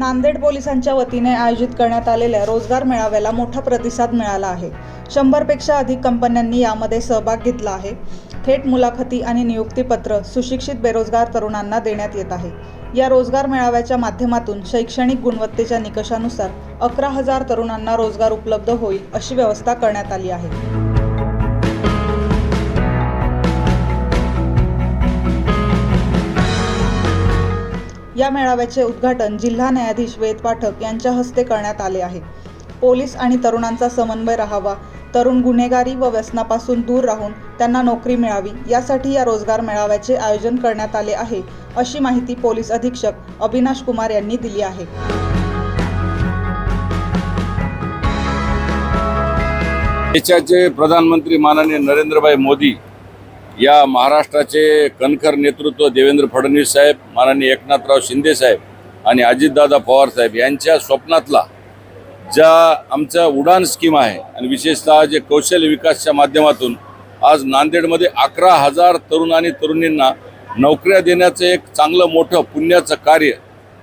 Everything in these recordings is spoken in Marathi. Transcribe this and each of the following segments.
नांदेड पोलिसांच्या वतीने आयोजित करण्यात आलेल्या रोजगार मेळाव्याला मोठा प्रतिसाद मिळाला आहे. शंभरपेक्षा अधिक कंपन्यांनी यामध्ये सहभाग घेतला आहे. थेट मुलाखती आणि नियुक्तीपत्र सुशिक्षित बेरोजगार तरुणांना देण्यात येत आहे. या रोजगार मेळाव्याच्या माध्यमातून शैक्षणिक गुणवत्तेच्या निकषानुसार अकरा हजार तरुणांना रोजगार उपलब्ध होईल अशी व्यवस्था करण्यात आली आहे. या मेळाव्याचे उद्घाटन जिल्हा न्यायाधीश वेद पाठक यांच्या हस्ते करण्यात आले आहे. पोलीस आणि तरुणांचा समन्वय राहावा तरुण गुन्हेगारी व व्यसनापासून दूर राहून त्यांना नोकरी मिळावी यासाठी या रोजगार मेळाव्याचे आयोजन करण्यात आले आहे अशी माहिती पोलीस अधीक्षक अविनाश कुमार यांनी दिली आहे. देशाचे प्रधानमंत्री माननीय नरेंद्रभाई मोदी या महाराष्ट्राचे कणखर नेतृत्व देवेंद्र फडणवीस साहेब माननीय एकनाथराव शिंदे साहेब आणि अजितदादा पवार साहेब यांच्या स्वप्नातला ज्या आमच्या उडान स्कीम आहे आणि विशेषतः जे कौशल्य विकासच्या माध्यमातून आज नांदेडमध्ये अकरा हजार तरुण आणि तरुणींना नोकऱ्या देण्याचं एक चांगलं मोठं पुण्याचं कार्य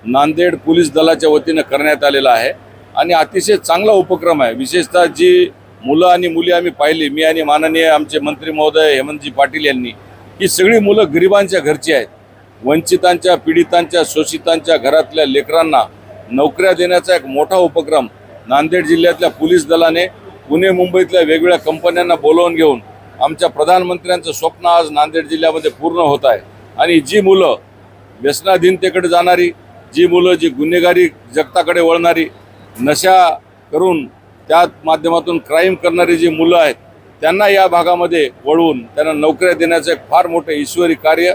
नांदेड पोलीस दलाच्या वतीनं करण्यात आलेलं आहे. आणि अतिशय चांगला उपक्रम आहे. विशेषतः जी मुलं आणि मुली आम्ही पाहिली. मी आणि माननीय आमचे मंत्री महोदय हेमंतजी पाटील यांनी. ही सगळी मुलं गरिबांच्या घरची आहेत. वंचितांच्या पीडितांच्या शोषितांच्या घरातल्या लेकरांना नोकऱ्या देण्याचा एक मोठा उपक्रम नांदेड जिल्ह्यातल्या पोलीस दलाने पुणे मुंबईतल्या वेगवेगळ्या कंपन्यांना बोलवून घेऊन आमच्या प्रधानमंत्र्यांचं स्वप्न आज नांदेड जिल्ह्यामध्ये पूर्ण होत आहे. आणि जी मुलं व्यसनाधीनतेकडे जाणारी जी मुलं जी गुन्हेगारी जगताकडे वळणारी नशा करून त्या माध्यमातून क्राईम करणारी जी मुलं आहेत त्यांना या भागामध्ये वळवून त्यांना नोकऱ्या देण्याचं एक फार मोठं ईश्वरी कार्य.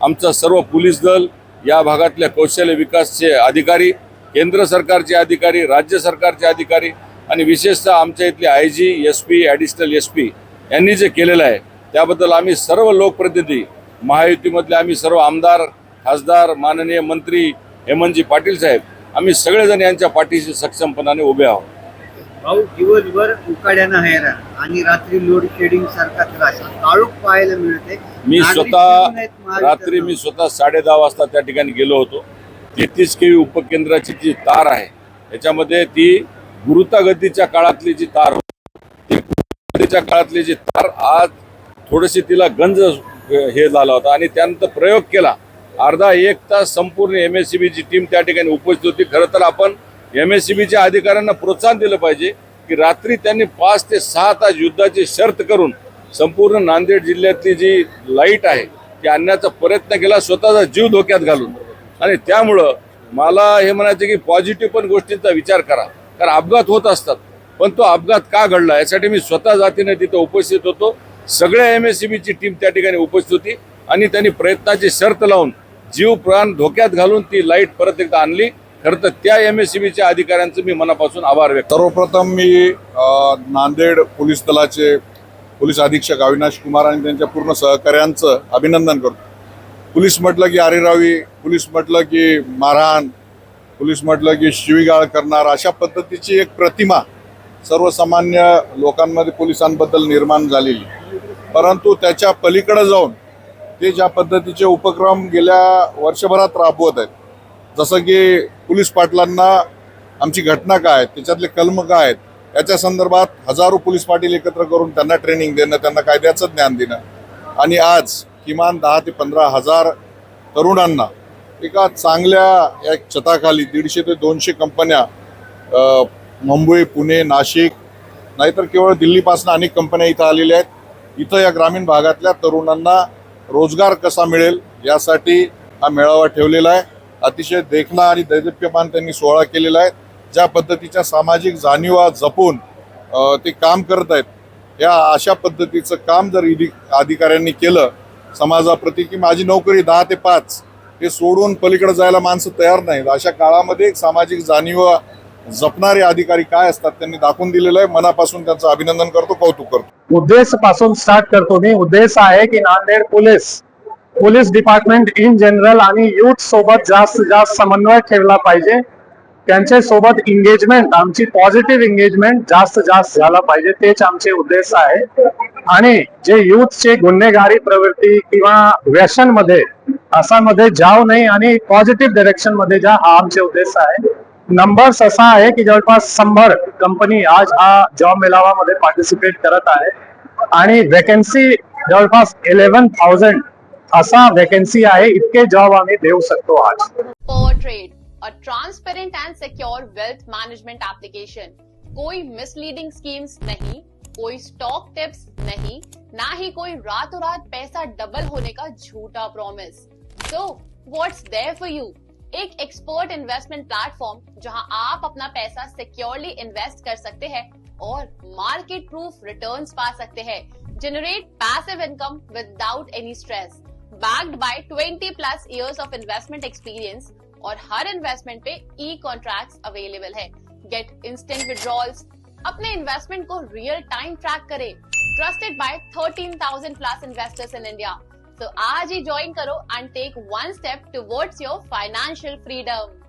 आमचं सर्व पोलीस दल या भागातल्या कौशल्य विकासचे अधिकारी केंद्र सरकारचे अधिकारी राज्य सरकारचे अधिकारी आणि विशेषतः आमच्या इथले I G S P additional S P यांनी जे केलेलं आहे त्याबद्दल आम्ही सर्व लोकप्रतिनिधी महायुतीमधले आम्ही सर्व आमदार खासदार माननीय मंत्री हेमंतजी पाटील साहेब आम्ही सगळेजण यांच्या पाठीशी सक्षमपणाने उभे आहोत. भाऊ दिवसभर उकाड्यानं हैराण आणि रात्री लोड शेडिंग सारखा त्रास. काळोख पाहायला मिळते. मी स्वतः. रात्री मी स्वतः साडे दहा वाजता त्या ठिकाणी गेलो होतो. तेहतीस केवी उपकेंद्राची जी तार आहे त्याच्यामध्ये ती गुरुतागतीच्या काळातली जी तार होती ती काळातली जी तार आज थोडीशी तिला गंज हे झाला होता. आणि त्यानंतर प्रयोग केला. अर्धा एक तास संपूर्ण एम एस सी बीची टीम त्या ठिकाणी उपस्थित होती. खरं तर आपण एम एस सी बीच्या अधिकाऱ्यांना प्रोत्साहन दिलं पाहिजे की रात्री त्यांनी पाच ते सहा तास युद्धाची शर्त करून संपूर्ण नांदेड जिल्ह्यातली जी लाइट आहे ती आणण्याचा प्रयत्न केला स्वतःचा जीव धोक्यात घालून. आणि त्यामुळं मला हे म्हणायचं की पॉझिटिव्ह पण गोष्टींचा विचार करा. कारण अपघात होत असतात पण तो अपघात का घडला यासाठी मी स्वतः जातीने तिथं उपस्थित होतो. सगळ्या एम एस सी बीची टीम त्या ठिकाणी उपस्थित होती आणि त्यांनी प्रयत्नाची शर्त लावून जीव प्राण धोक्यात घालून ती लाइट परत एकदा आणली. खरं तर त्या एम एस सी बीच्या अधिकाऱ्यांचं मी मनापासून आभार व्यक्त सर्वप्रथम मी नांदेड पोलीस दलाचे पोलीस अधीक्षक अविनाश कुमार आणि त्यांच्या पूर्ण सहकाऱ्यांचं अभिनंदन करतो. पोलीस म्हटलं की आरेरावी पोलीस म्हटलं की मारहाण पोलीस म्हटलं की शिवीगाळ करणार अशा पद्धतीची एक प्रतिमा सर्वसामान्य लोकांमध्ये पोलिसांबद्दल निर्माण झालेली. परंतु त्याच्या पलीकडे जाऊन ते ज्या पद्धतीचे उपक्रम गेल्या वर्षभरात राबवत आहेत जसं की पोलीस पाटलांना आमची घटना काय आहेत त्याच्यातले कलम काय आहेत याच्या संदर्भात हजारो पोलीस पाटील एकत्र करून त्यांना ट्रेनिंग देणं त्यांना कायद्याचं ज्ञान देणं. आणि आज किमान दहा ते पंधरा हजार तरुणांना एका चांगल्या या छताखाली दीडशे ते दोनशे कंपन्या मुंबई पुणे नाशिक नाहीतर केवळ दिल्लीपासून अनेक कंपन्या इथं आलेल्या आहेत. इथं या ग्रामीण भागातल्या तरुणांना रोजगार कसा मिळेल यासाठी हा मेळावा ठेवलेला आहे. अतिशय देखणा आणि दैदप्यमान त्यांनी सोहळा केलेला आहे ज्या पद्धतीच्या सामाजिक जाणीवा जपून ते काम करत आहेत या अशा पद्धतीचं काम जर इधि अधिकाऱ्यांनी केलं समाजाप्रती की माझी नोकरी दहा ते पाच हे सोडून पलीकडे जायला माणसं तयार नाहीत. अशा काळामध्ये एक सामाजिक जाणीवा जपणारे अधिकारी काय असतात त्यांनी दाखवून दिलेलं आहे. मनापासून त्यांचं अभिनंदन करतो कौतुक करतो. उद्देशपासून स्टार्ट करतो मी. उद्देश आहे की Nanded police police department in general आणि युथ सोबत जास्त जास्त समन्वय ठेवला पाहिजे. त्यांच्यासोबत एंगेजमेंट आमची पॉझिटिव्ह एंगेजमेंट जास्त जास्त झाला पाहिजे. तेच आमचे उद्देश आहे. आणि जे युथचे गुन्हेगारी प्रवृत्ती किंवा व्यसनमध्ये असामध्ये जाऊ नये आणि पॉझिटिव्ह डिरेक्शनमध्ये जा हा आमचे उद्देश आहे. नंबर्स असा आहे की जवळपास शंभर कंपनी आज हा जॉब मेळावामध्ये पार्टिसिपेट करत आहे. आणि वेकन्सी जवळपास इलेव्हन थाउजंड असा वेकन्सी आहे, इतके जॉब आम्ही देऊ शकतो आज. Per trade a transparent and secure wealth management application. कोई मिसलीडिंग स्कीम्स नहीं, कोई स्टॉक टिप्स नहीं, ना ही कोई रातों रात पैसा डबल होने का झूठा promise so what's there for you एक एक्सपर्ट इन्वेस्टमेंट प्लेटफॉर्म जहाँ आप अपना पैसा सिक्योरली इन्वेस्ट कर सकते हैं और मार्केट प्रूफ रिटर्न्स पा सकते हैं. Generate passive income without any stress backed by 20 plus years of investment experience और हर इन्वेस्टमेंट पे ई कॉन्ट्रैक्ट्स अवेलेबल है। गेट इंस्टेंट विड्रॉल्स अपने इन्वेस्टमेंट को रियल टाइम ट्रैक करें। Trusted by 13,000 plus investors in India तो आज ही ज्वाइन करो and take one step towards your financial freedom